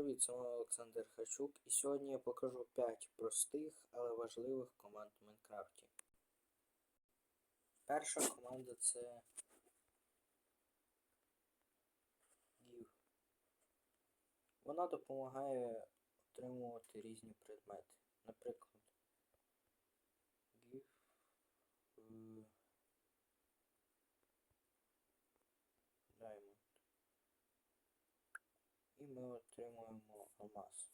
Привіт, це Олександр Хачук, і сьогодні я покажу 5 простих, але важливих команд в Майнкрафті. Перша команда це Give. Вона допомагає отримувати різні предмети. Наприклад, Give е, Diamond. І ми отримуємо алмаз.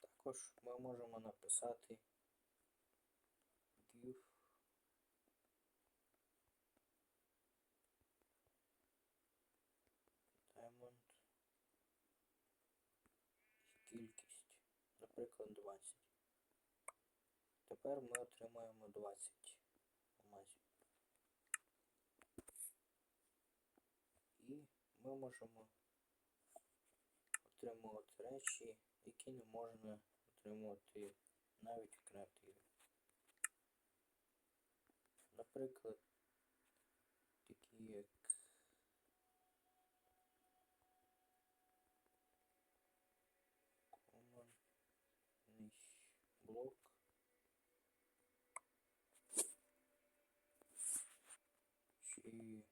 Також ми можемо написати give diamond і кількість, наприклад, 20. Тепер ми отримаємо 20 алмазів. І ми можемо отримувати речі, які не можна отримувати навіть в креативі. Наприклад, такі як командний блок. Чи блок.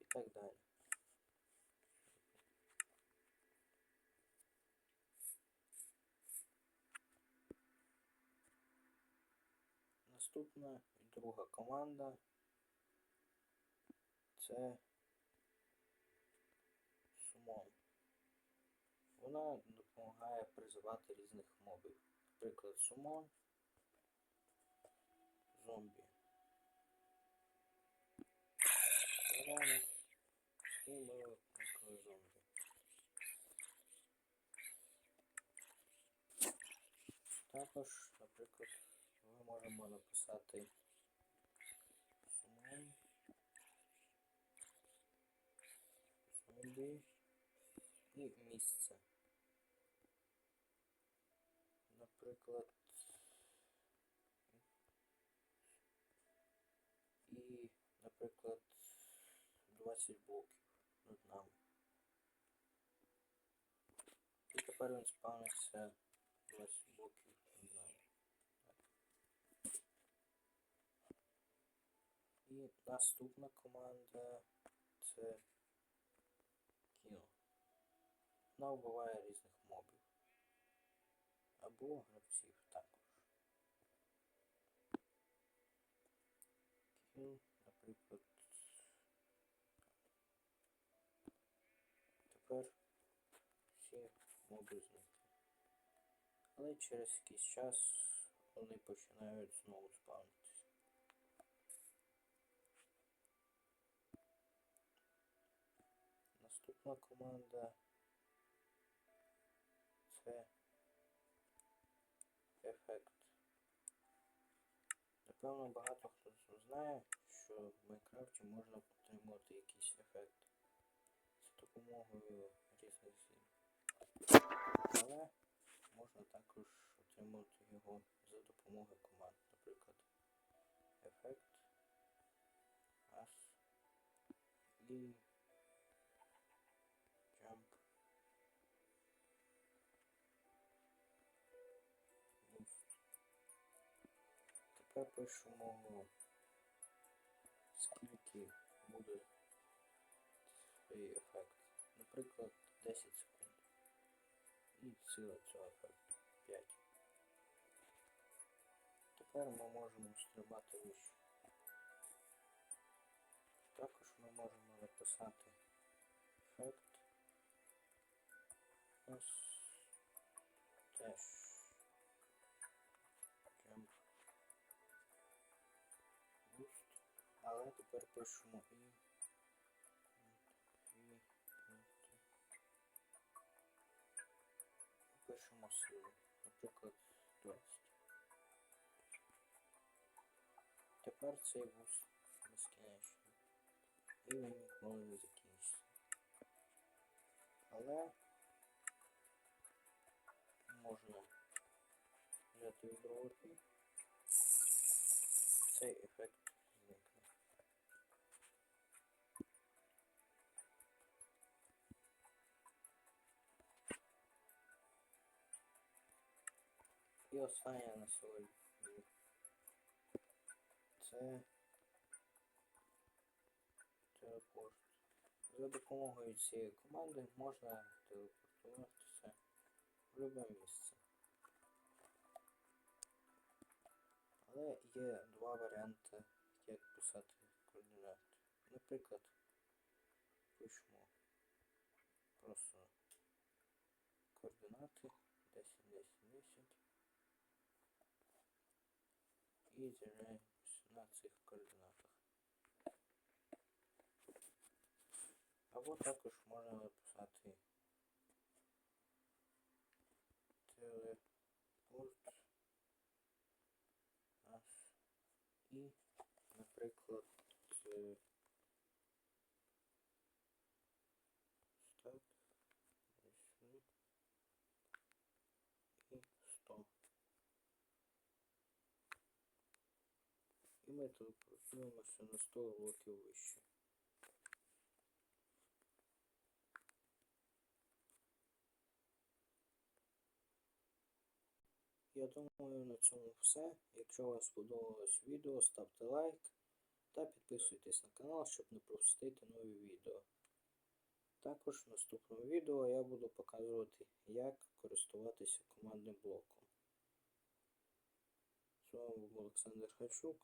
І так далі. Наступна і друга команда це Сумон. Вона допомагає призивати різних мобів. Наприклад, сумон, зомбі. І ми викликали зомбі. Також, наприклад, ми можемо написати сумон, зомбі і місце. Наприклад, і, наприклад, 20 блоків над нами. І тепер він спавниться 20 блоків над нами. І наступна команда це кіно. Вона вбиває різних мобів. Або гравців також. Кіл, наприклад. Тепер всі моби зникли. Але через якийсь час вони починають знову спавнитися. Наступна команда це ефект. Напевно, багато хто знає, що в Майнкрафті можна отримувати якийсь ефект допомогою різних зін. Але можна також отримати його за допомогою команд, наприклад, ефект as і jump. Тепер пишемо скільки буде цей ефект. Наприклад, 10 секунд. І сила цього ефекту 5. Тепер ми можемо стрибати вище. Також ми можемо написати ефект. Ось теж jump boost. Але тепер пишемо і пишемо силу, наприклад, 20. Тепер цей вуз безкінечний. І він ніколи не закінчиться. але можна взяти відровити. Цей ефект І останнє на сьогодні. Це телепорт. За допомогою цієї команди можна телепортуватися в любе місце. Але є два варіанти, як писати координати. Наприклад, пишемо просто координати 10, 10, 10 і з'являємося на цих координатах. Або також можна написати телепорт нас і, наприклад, е, стат сюди і 100. Ми телепортуємося на 100 блоків вище. Я думаю, на цьому все. Якщо вам сподобалось відео, ставте лайк та підписуйтесь на канал, щоб не пропустити нові відео. Також в наступному відео я буду показувати, як користуватися командним блоком. З вами був Олександр Хачук.